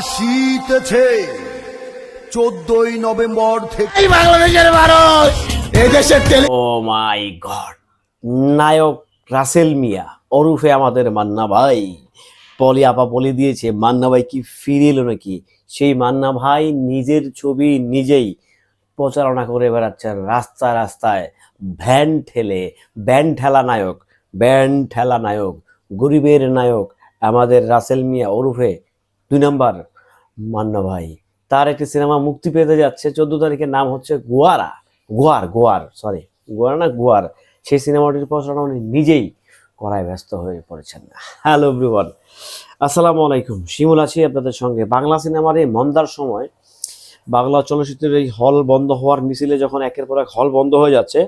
শীতেছে চোদ্দই নভেম্বর থেকে বাংলাদেশের মানুষ! এদেশের টেলি ও মাই গড। নায়ক রাসেল মিয়া ওরুফে আমাদের মান্না ভাই। পলি আপা বলে দিয়েছে মান্না ভাই কি ফিরে এলো নাকি? সেই মান্না ভাই নিজের ছবি নিজেই প্রচারণা করে বেড়াচ্ছেন রাস্তায় রাস্তায়। ভ্যান ঠেলে ব্যান ঠেলা নায়ক ব্যান ঠেলা নায়ক গরিবের নায়ক আমাদের রাসেল মিয়া ওরুফে দুই নম্বর মান্না ভাই। তার একটি সিনেমা মুক্তি পেতে যাচ্ছে, চোদ্দ তারিখের নাম হচ্ছে গোয়ারা। গোয়ার গোয়ার সরি গোয়ার না, গোয়ার। সেই সিনেমাটির প্রচারণা উনি নিজেই করায় ব্যস্ত হয়ে পড়েছেন। হ্যালো এভরিওয়ান আসসালামু আলাইকুম। শিমুল আছি আপনাদের সঙ্গে। বাংলা সিনেমার এই মন্দার সময় বাংলা চলচ্চিত্রের এই হল বন্ধ হওয়ার মিছিলে যখন একের পর এক হল বন্ধ হয়ে যাচ্ছে,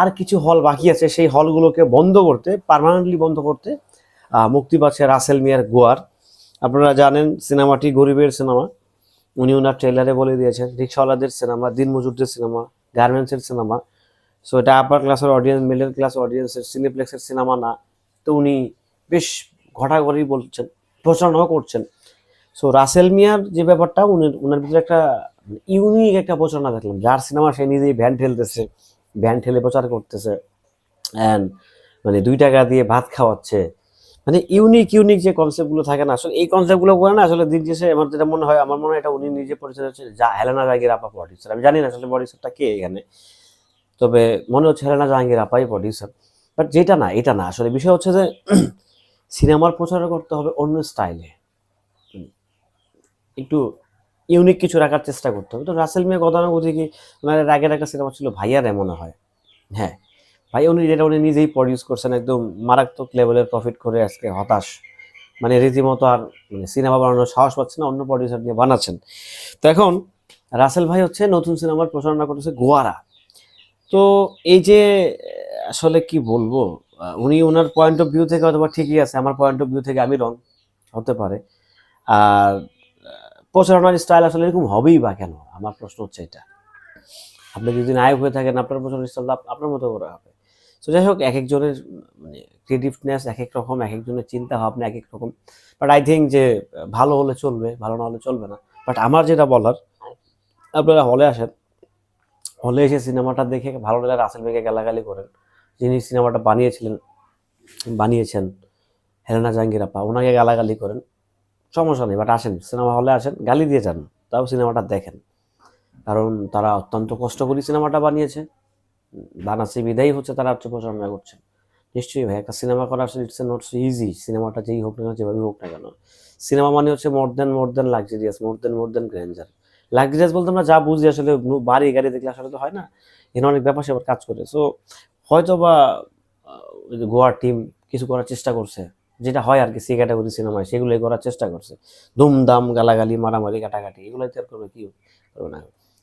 আর কিছু হল বাকি আছে, সেই হলগুলোকে বন্ধ করতে পার্মানেন্টলি বন্ধ করতে মুক্তি পাচ্ছে রাসেল মিয়ার গোয়ার। আপনারা জানেন সিনেমাটি গরিবের সিনেমা। উনি ওনার ট্রেলারে বলে দিয়েছেন, রিক্সাওয়ালাদের সিনেমা, দিনমজুরদের সিনেমা, গার্মেন্টসের সিনেমা। সো এটা আপার ক্লাসের অডিয়েন্স মিডল ক্লাস অডিয়েন্সের সিনেপ্লেক্সের সিনেমা না। তো উনি বেশ ঘটাঘটি বলছেন, প্রচারণাও করছেন। সো রাসেল মিয়ার যে ব্যাপারটা, উনি ওনার ভিতরে একটা ইউনিক একটা প্রচারণা দেখলাম। যার সিনেমা সে নিজেই ভ্যান ঠেলতেছে, ভ্যান ঠেলে প্রচার করতেছে। অ্যান্ড মানে দুই টাকা দিয়ে ভাত খাওয়াচ্ছে। মানে ইউনিক ইউনিক যে কনসেপ্টগুলো থাকে না, আসলে এই কনসেপ্টগুলো করে না, আসলে দিন শেষে আমার যেটা মনে হয়, আমার মনে হয় এটা উনি নিজে পরিচয় হচ্ছে যা হেলেনা জাহাঙ্গীর আপা প্রডিউসার আমি জানি না আসলে প্রডিউসারটা কে এখানে, তবে মনে হচ্ছে হেলেনা জাহাঙ্গীর আপাই প্রডিউসার বাট যেটা না, এটা না, আসলে বিষয় হচ্ছে যে সিনেমার প্রচার করতে হবে অন্য স্টাইলে একটু ইউনিক কিছু রাখার চেষ্টা করতে হবে। তো রাসেল মিয়া কি এর আগের একটা সিনেমা ছিল, ভাইয়ারে মনে হয়। হ্যাঁ। ভাই, উনি যেটা উনি নিজেই প্রডিউস করছেন, একদম মারাত্মক লেভেলের প্রফিট করে আজকে হতাশ। মানে রীতিমতো আর মানে সিনেমা বানানোর সাহস পাচ্ছে না, অন্য প্রডিউসার নিয়ে বানাচ্ছেন। তো এখন রাসেল ভাই হচ্ছে নতুন সিনেমার প্রচারণা করতেছে গোয়ারা। তো এই যে, আসলে কি বলব উনি ওনার পয়েন্ট অফ ভিউ থেকে হয়তো বা ঠিকই আছে, আমার পয়েন্ট অফ ভিউ থেকে আমি রং হতে পারে। আর প্রচারণার স্টাইল আসলে এরকম হবেই বা কেন? আমার প্রশ্ন হচ্ছে এটা। আপনি যদি নায়ক হয়ে থাকেন, আপনার প্রচারণার স্টাইল আপনার মতো করে হবে। তো যাই হোক এক একজনের মানে ক্রিয়েটিভনেস এক এক রকম, এক একজনের চিন্তা ভাবনা এক এক রকম। বাট আই থিঙ্ক যে, ভালো হলে চলবে, ভালো না হলে চলবে না। বাট আমার যেটা বলার, আপনারা হলে আসেন। হলে এসে সিনেমাটা দেখে ভালো লাগলে রাসেল ভাইকে গালাগালি করেন। যিনি সিনেমাটা বানিয়েছিলেন, বানিয়েছেন, হেলেনা জাহাঙ্গীর আপা, ওনাকে গালাগালি করেন। সমস্যা নেই বাট আসেন। সিনেমা হলে আসেন, গালি দিয়ে যান, তাও সিনেমাটা দেখেন। কারণ তারা অত্যন্ত কষ্ট করে সিনেমাটা বানিয়েছে। বানাচ্ছে বিদায়ী হচ্ছে তারা হচ্ছে প্রচারণা করছেন নিশ্চয়ই ভাই, একটা সিনেমা করা আসলে ইটস নট সো ইজি সিনেমাটা যেই হোক না কেন যেভাবেই হোক না কেন। সিনেমা মানে হচ্ছে more than more than luxurious more than more than grander luxurious বলতে আমরা যা বুঝি আসলে বাড়ি গাড়ি দেখলে আসলে তো হয় না। এখানে অনেক ব্যাপার স্যাপার কাজ করে। সো হয়তো বা গোয়ার টিম কিছু করার চেষ্টা করছে। যেটা হয় আর কি সি ক্যাটাগরি সিনেমায় সেগুলোই করার চেষ্টা করছে। ধুমধাম গালাগালি, মারামারি কাটাকাটি এগুলোই তো আর করবে কি? করবে না।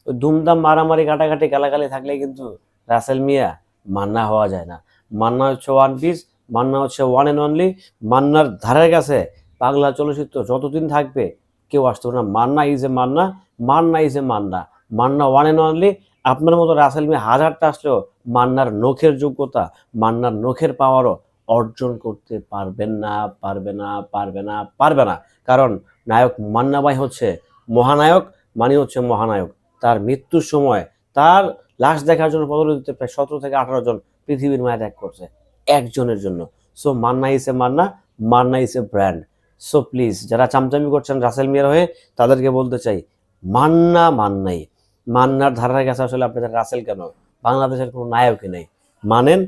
ওই ধুমধাম, মারামারি কাটাকাটি গালাগালি থাকলে কিন্তু রাসেল মিয়া, মান্না হওয়া যায় না। মান্না হচ্ছে ওয়ান পিস মান্না হচ্ছে ওয়ান অ্যান্ড অনলি মান্নার ধারের কাছে বাংলা চলচ্চিত্র যতদিন থাকবে, কেউ আসতে না। Manna is a Manna Manna is a Manna. Manna one and only আপনার মতো রাসেল মিয়া হাজারটা আসলেও মান্নার নখের যোগ্যতা, মান্নার নখের পাওয়ারও অর্জন করতে পারবেন না, পারবে না পারবে না পারবে না। কারণ নায়ক মান্না ভাই হচ্ছে মহানায়ক মানে হচ্ছে মহানায়ক। তার মৃত্যুর সময় তার লাশ দেখার জন্য পদলিতে প্রায় সতেরো থেকে আঠারো জন পৃথিবীর মায়া ত্যাগ করছে একজনের জন্য। সো মান্না ইসে মান্না মান্না ইসে ব্র্যান্ড সো প্লিজ যারা চামচামি করছেন রাসেল মিয়ার হয়ে, তাদেরকে বলতে চাই মান্না মান্নাই মান্নার ধারার কাছে আসলে আপনাদের রাসেল কেন? বাংলাদেশের কোনো নায়কই নেই। মানেন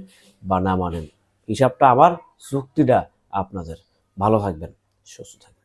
বা না মানেন, হিসাবটা আমার চুক্তিটা আপনাদের। ভালো থাকবেন, সুস্থ থাকবেন।